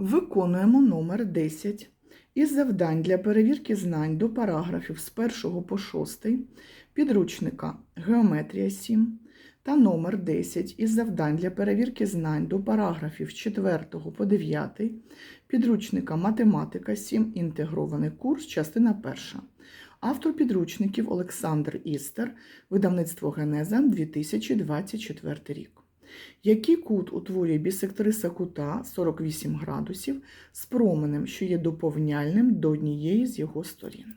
Виконуємо номер 10 із завдань для перевірки знань до параграфів з 1 по 6 підручника Геометрія 7 та номер 10 із завдань для перевірки знань до параграфів з 4 по 9 підручника Математика 7 інтегрований курс, частина 1. Автор підручників Олександр Істер, видавництво Генеза 2024 рік. Який кут утворює бісектриса кута 48 градусів з променем, що є доповняльним до однієї з його сторін?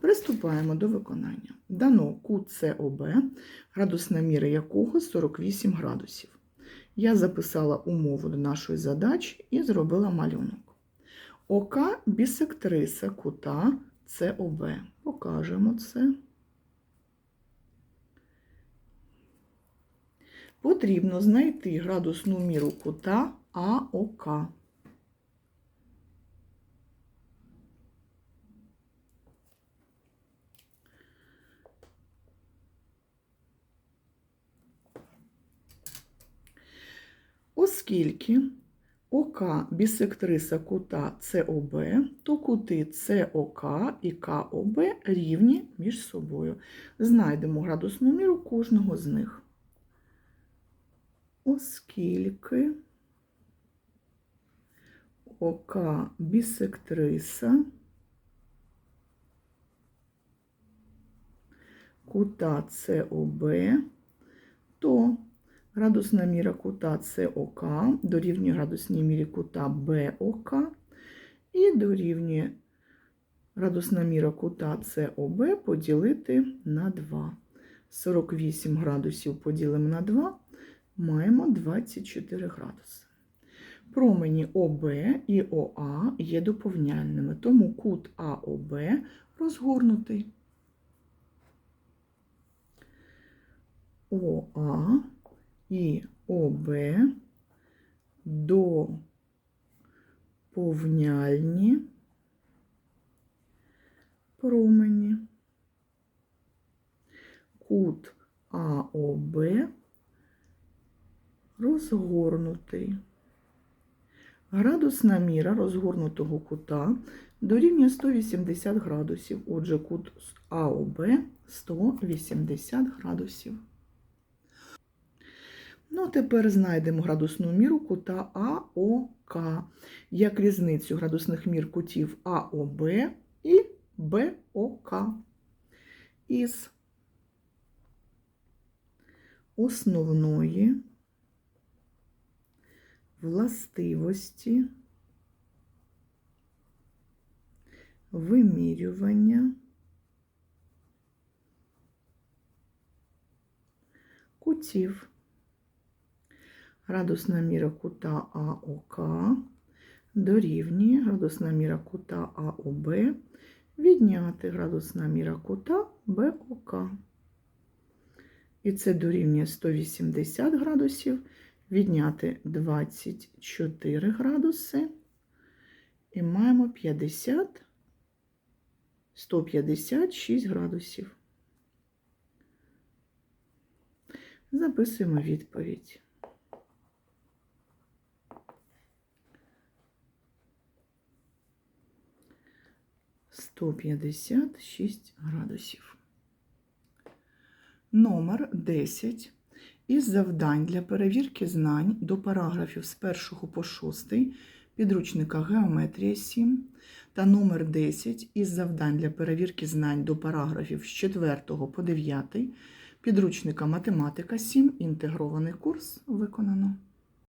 Приступаємо до виконання. Дано кут СОБ, градусна міра якого 48 градусів. Я записала умову до нашої задачі і зробила малюнок. Ока бісектриса кута СОБ. Покажемо це. Потрібно знайти градусну міру кута АОК. Оскільки ОК бісектриса кута СОБ, то кути СОК і КОБ рівні між собою. Знайдемо градусну міру кожного з них. Оскільки ОК бісектриса кута СОБ, то градусна міра кута СОК дорівнює градусній мірі кута БОК і дорівнює градусна міра кута СОБ поділити на 2. 48 градусів поділимо на 2, маємо 24 градуси. Промені ОБ і ОА є доповняльними, тому кут АОБ розгорнутий. ОА і ОБ доповняльні промені. Кут АОБ розгорнутий. Градусна міра розгорнутого кута дорівнює 180 градусів. Отже, кут АОБ 180 градусів. Ну, тепер знайдемо градусну міру кута АОК, як різницю градусних мір кутів АОБ і БОК із основної властивості вимірювання кутів. Градусна міра кута АОК дорівнює градусна міра кута АОБ відняти градусна міра кута БОК. І це дорівнює 180 градусів, відняти 24 градуси. І маємо 50, 156 градусів. Записуємо відповідь. Сто п'ятдесят шість градусів. Номер 10 із завдань для перевірки знань до параграфів з 1 по 6 підручника Геометрія 7 та номер 10 із завдань для перевірки знань до параграфів з 4 по 9 підручника Математика 7 інтегрований курс виконано.